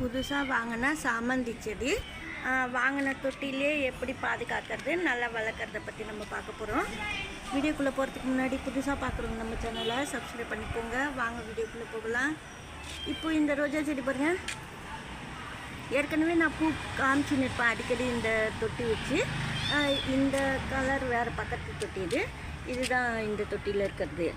புதுசாக வாங்கின சாமந்தி செடி வாங்கின தொட்டிலே எப்படி பாதுகாக்கிறது நல்லா வளர்க்குறத பற்றி நம்ம பார்க்க போகிறோம் வீடியோக்குள்ளே போகிறதுக்கு முன்னாடி புதுசாக பார்க்குறவங்க நம்ம சேனலை சப்ஸ்கிரைப் பண்ணிக்கோங்க. வாங்க வீடியோக்குள்ளே போகலாம். இப்போ இந்த ரோஜா செடி பாருங்கள் ஏற்கனவே நான் பூ காமிச்சு நிற்பேன் அடிக்கடி இந்த தொட்டி வச்சு. இந்த கலர் வேறு பக்கத்து தொட்டி இது. இதுதான் இந்த தொட்டியில் இருக்கிறது.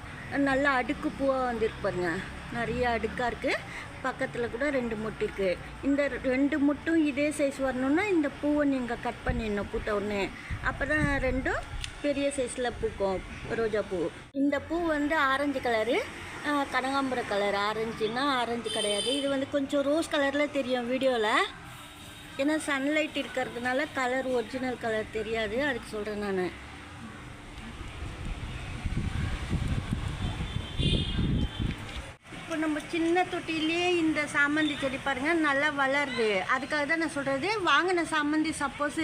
நல்லா அடுக்கு பூவாக வந்துருக்கு பாருங்கள் நிறைய அடுக்காக இருக்குது பக்கத்தில் கூட ரெண்டு முட்டு இருக்குது இந்த ரெண்டு முட்டும் இதே சைஸ் வரணுன்னா இந்த பூவை நீங்கள் கட் பண்ணிடணும் பூத்த ஒன்று அப்போ தான் ரெண்டும் பெரிய சைஸில் பூக்கும் ரோஜா பூ. இந்த பூ வந்து ஆரஞ்சு கலரு கனகாம்பர கலர் ஆரஞ்சுன்னா ஆரஞ்சு கிடையாது. இது வந்து கொஞ்சம் ரோஸ் கலரில் தெரியும் வீடியோவில் ஏன்னா சன்லைட் இருக்கிறதுனால கலர் ஒரிஜினல் கலர் தெரியாது. அதுக்கு சொல்கிறேன் நான். இப்போ நம்ம சின்ன தொட்டிலே இந்த சாமந்தி செடி பாருங்கள் நல்லா வளருது. அதுக்காக தான் நான் சொல்கிறது வாங்கின சாமந்தி சப்போஸ்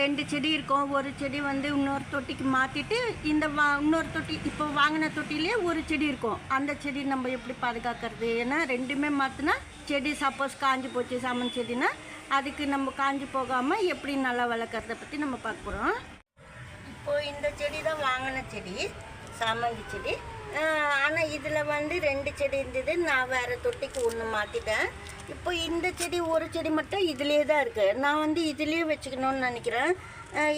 ரெண்டு செடி இருக்கும். ஒரு செடி வந்து இன்னொரு தொட்டிக்கு மாற்றிட்டு இந்த வா இன்னொரு தொட்டி இப்போ வாங்கின தொட்டிலே ஒரு செடி இருக்கும். அந்த செடி நம்ம எப்படி பாதுகாக்கிறது? ஏன்னா ரெண்டுமே மாற்றினா செடி சப்போஸ் காஞ்சி போச்சு சாமந்தி செடினா அதுக்கு நம்ம காஞ்சி போகாமல் எப்படி நல்லா வளர்க்குறத பற்றி நம்ம பார்க்க போகிறோம் இந்த செடி தான் வாங்கின செடி சாமந்தி செடி. ஆனால் இதில் வந்து ரெண்டு செடி இருந்தது. நான் வேறு தொட்டிக்கு ஒன்று மாற்றிட்டேன் இப்போ இந்த செடி ஒரு செடி மட்டும் இதிலே தான் இருக்குது நான் வந்து இதுலேயே வச்சுக்கணும்னு நினைக்கிறேன்.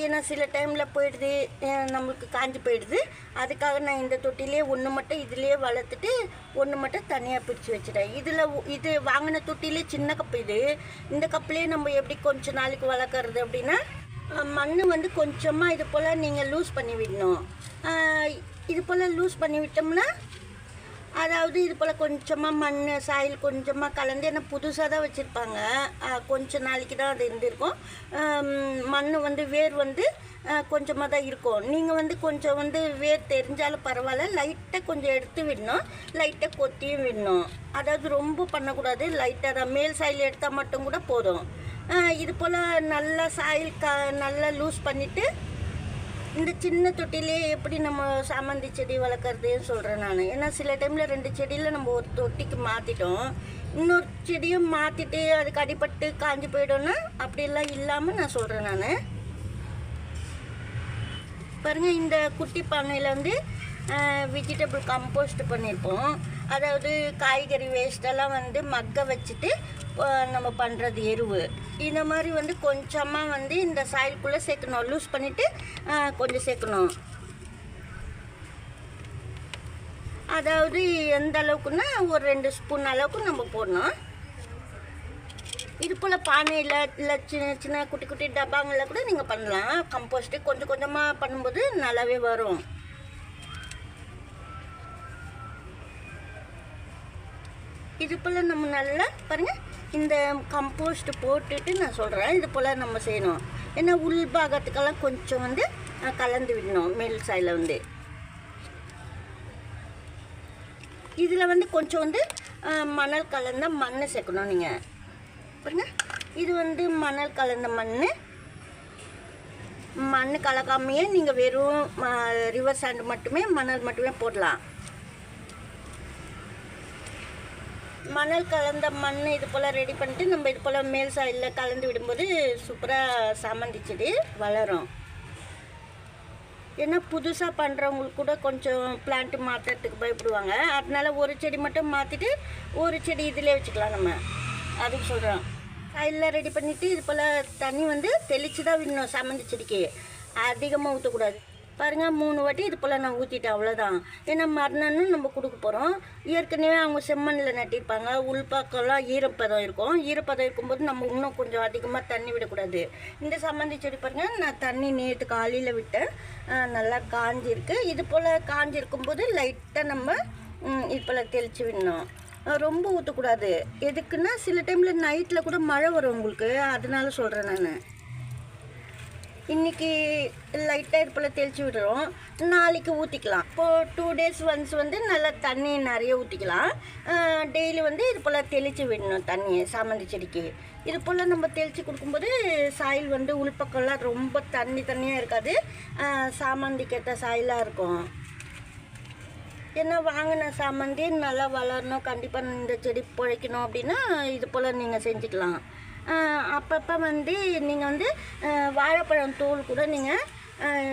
ஏன்னா சில டைமில் போயிடுது. நம்மளுக்கு காஞ்சி போயிடுது. அதுக்காக நான் இந்த தொட்டிலே ஒன்று மட்டும் இதுலேயே வளர்த்துட்டு ஒன்று மட்டும் தனியாக பிரித்து வச்சுட்டேன். இதில் இது வாங்கின தொட்டிலே சின்ன கப்பு இது. இந்த கப்புலேயே நம்ம எப்படி கொஞ்ச நாளைக்கு வளர்க்குறது அப்படின்னா மண் வந்து கொஞ்சமாக இது போல் நீங்கள் லூஸ் பண்ணி விடணும். இது போல் லூஸ் பண்ணி விட்டோம்னா அதாவது இது போல் கொஞ்சமாக மண் சாயில் கொஞ்சமாக கலந்து ஏன்னா புதுசாக தான் வச்சுருப்பாங்க. கொஞ்சம் நாளைக்கு தான் அது இருந்திருக்கும். மண் வந்து வேர் வந்து கொஞ்சமாக தான் இருக்கும். நீங்கள் வந்து கொஞ்சம் வந்து வேர் தெரிஞ்சாலும் பரவாயில்ல. லைட்டாக கொஞ்சம் எடுத்து விடணும். லைட்டாக கொத்தியும் விடணும். அதாவது ரொம்ப பண்ணக்கூடாது. லைட்டாக தான். மேல் சாயில் எடுத்தால் மட்டும் கூட போதும். இது போல் நல்லா சாயில் க நல்லா லூஸ் பண்ணிவிட்டு இந்த சின்ன தொட்டிலே எப்படி நம்ம சாமந்தி செடி வளர்க்குறதுன்னு சொல்கிறேன் நான். ஏன்னா சில டைமில் ரெண்டு செடியில் நம்ம ஒரு தொட்டிக்கு மாற்றிட்டோம் இன்னொரு செடியும் மாற்றிட்டு அதுக்கு அடிபட்டு காஞ்சி போயிடும்னா அப்படிலாம் இல்லாமல் நான் சொல்கிறேன் நான். பாருங்கள் இந்த குட்டி பானையில் வந்து வெஜிடபிள் கம்போஸ்ட் பண்ணியிருப்போம் அதாவது காய்கறி வேஸ்டெல்லாம் வந்து மக்க வச்சுட்டு நம்ம பண்ணுறது எருவு. இந்த மாதிரி வந்து கொஞ்சமாக வந்து இந்த சாயில்குள்ளே சேர்க்கணும். லூஸ் பண்ணிவிட்டு கொஞ்சம் சேர்க்கணும். அதாவது எந்த அளவுக்குன்னா ஒரு ரெண்டு ஸ்பூன் அளவுக்கு நம்ம போடணும். இது போல் பானையில் இல்லை சின்ன சின்ன குட்டி குட்டி டப்பாங்களில் கூட நீங்கள் பண்ணலாம். கம்போஸ்ட்டு கொஞ்சம் கொஞ்சமாக பண்ணும்போது நல்லாவே வரும். இது போல் நம்ம நல்லா பாருங்கள் இந்த கம்போஸ்ட் போட்டுட்டு நான் சொல்கிறேன் இது போல் நம்ம செய்யணும். ஏன்னா உள் பாகத்துக்கெல்லாம் கொஞ்சம் வந்து கலந்து விடணும் மேல் சாயில் வந்து. இதில் வந்து கொஞ்சம் வந்து மணல் கலந்த மண் சேர்க்கணும் நீங்கள் பாருங்க இது வந்து மணல் கலந்த மண் மண் கலக்காமையே நீங்கள் வெறும் ரிவர் சாண்ட் மட்டுமே மணல் மட்டுமே போடலாம். மணல் கலந்த மண் இது போல் ரெடி பண்ணிட்டு நம்ம இது போல் மேல் சாயிலில் கலந்து விடும்போது சூப்பராக சாமந்தி செடி வளரும். ஏன்னா புதுசாக பண்ணுறவங்களுக்கு கூட கொஞ்சம் பிளான்ட் மாற்றுறதுக்கு பயப்படுவாங்க. அதனால ஒரு செடி மட்டும் மாற்றிட்டு ஒரு செடி இதிலே வச்சுக்கலாம் நம்ம. அதுக்கு சொல்கிறோம் சாயிலில் ரெடி பண்ணிவிட்டு இது போல் தண்ணி வந்து தெளித்து தான் விடணும் சாமந்தி செடிக்கு அதிகமாக ஊற்றக்கூடாது பாருங்கள் மூணு வாட்டி இது போல் நான் ஊற்றிட்டேன் அவ்வளோதான் ஏன்னா மறுநாளும் நம்ம கொடுக்க போகிறோம் ஏற்கனவே அவங்க செம்மண்ணில் நட்டிருப்பாங்க. உள்பாக்கெல்லாம் ஈரப்பதம் இருக்கும். ஈரப்பதம் இருக்கும்போது நம்ம இன்னும் கொஞ்சம் அதிகமாக தண்ணி விடக்கூடாது. இந்த சம்மந்தி செடி பாருங்கள் நான் தண்ணி நேற்று காலையில் விட்டேன். நல்லா காஞ்சிருக்கு. இது போல் காஞ்சிருக்கும்போது லைட்டாக நம்ம இது போல் தெளித்து விடணும். ரொம்ப ஊற்றக்கூடாது எதுக்குன்னா சில டைமில் நைட்டில் கூட மழை வரும் உங்களுக்கு. அதனால சொல்கிறேன் நான். இன்னைக்கு லைட்டாக இது போல் தெளித்து விடுறோம் நாளைக்கு ஊற்றிக்கலாம் இப்போது டூ டேஸ் ஒன்ஸ் வந்து நல்லா தண்ணி நிறைய ஊற்றிக்கலாம் டெய்லி வந்து இது போல் தெளித்து விடணும் தண்ணியை சாமந்தி செடிக்கு. இது போல் நம்ம தெளித்து கொடுக்கும்போது சாயில் வந்து உள்பக்கம்லாம் ரொம்ப தண்ணி தண்ணியாக இருக்காது. சாமந்திக்கேற்ற சாமந்திக்கு ஏற்ற சாயிலாக இருக்கும். ஏன்னா வாங்கின சாமந்தி நல்லா வளரணும். கண்டிப்பாக இந்த செடி பிழைக்கணும் அப்படின்னா இது போல் நீங்கள் செஞ்சுக்கலாம். அப்பப்போ வந்து நீங்கள் வந்து வாழைப்பழம் தூள் கூட நீங்கள்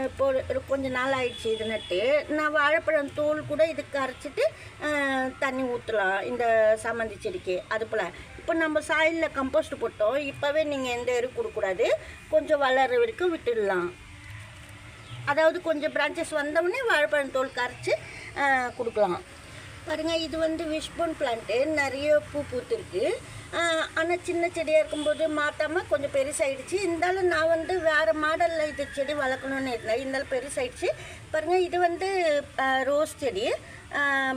இப்போ கொஞ்சம் கொஞ்ச நாள் ஆயிடுச்சு இது நட்டு. நான் வாழைப்பழம் தூள் கூட இதுக்கு அரைச்சிட்டு தண்ணி ஊற்றலாம் இந்த சம்மந்தி செடிக்கு. அது போல். இப்போ நம்ம சாயிலில் கம்போஸ்ட் போட்டோம். இப்போவே நீங்கள் எந்த எரு கொடுக்கூடாது கொஞ்சம் வளர்கிற வரைக்கும் விட்டுடலாம். அதாவது கொஞ்சம் பிரான்ச்சஸ் வந்தவுடனே வாழைப்பழம் தோல் கரைச்சி கொடுக்கலாம். பாருங்க இது வந்து விஷ்போன் பிளான்ட்டு நிறைய பூ பூத்துருக்கு. ஆனால் சின்ன செடியாக இருக்கும்போது மாற்றாமல் கொஞ்சம் பெருசாகிடுச்சு இருந்தாலும் நான் வந்து வேறு மாடலில் இது செடி வளர்க்கணும்னு இருந்தேன் இருந்தாலும் பெருசாகிடுச்சு பாருங்கள் இது வந்து ரோஸ் செடி.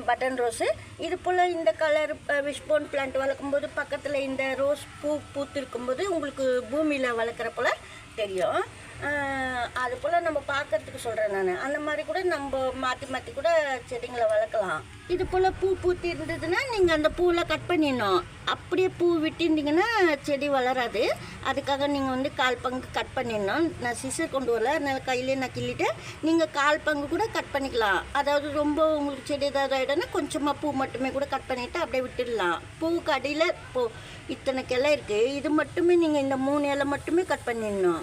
பட்டன் ரோஸு இது போல் இந்த கலர் விஷ்போன் பிளான்ட் வளர்க்கும்போது பக்கத்தில் இந்த ரோஸ் பூ பூத்து இருக்கும்போது உங்களுக்கு பூமியில் வளர்க்குற போல் தெரியும் ஆஹ் அது போல் நம்ம பார்க்கறதுக்கு சொல்கிறேன் நான். அந்த மாதிரி கூட நம்ம மாற்றி மாற்றி கூட செடிங்களை வளர்க்கலாம். இது போல் பூ பூத்தி இருந்ததுன்னா நீங்கள் அந்த பூவில் கட் பண்ணிடணும். அப்படியே பூ விட்டிருந்தீங்கன்னா செடி வளராது. அதுக்காக நீங்கள் வந்து கால் பங்கு கட் பண்ணிடணும். நான் சிசர் கொண்டு வரல. அதனால் கையிலே நான் கிள்ளிட்டு நீங்கள் கால் பங்கு கூட கட் பண்ணிக்கலாம். அதாவது ரொம்ப உங்களுக்கு செடி ஏதாவது ஆகிடும்னா கொஞ்சமாக பூ மட்டுமே கூட கட் பண்ணிவிட்டு அப்படியே விட்டுடலாம். பூவுக்கு அடியில் பூ இத்தனை கிளை இருக்குது இது மட்டுமே நீங்கள் இந்த மூணு இலை மட்டுமே கட் பண்ணிடணும்.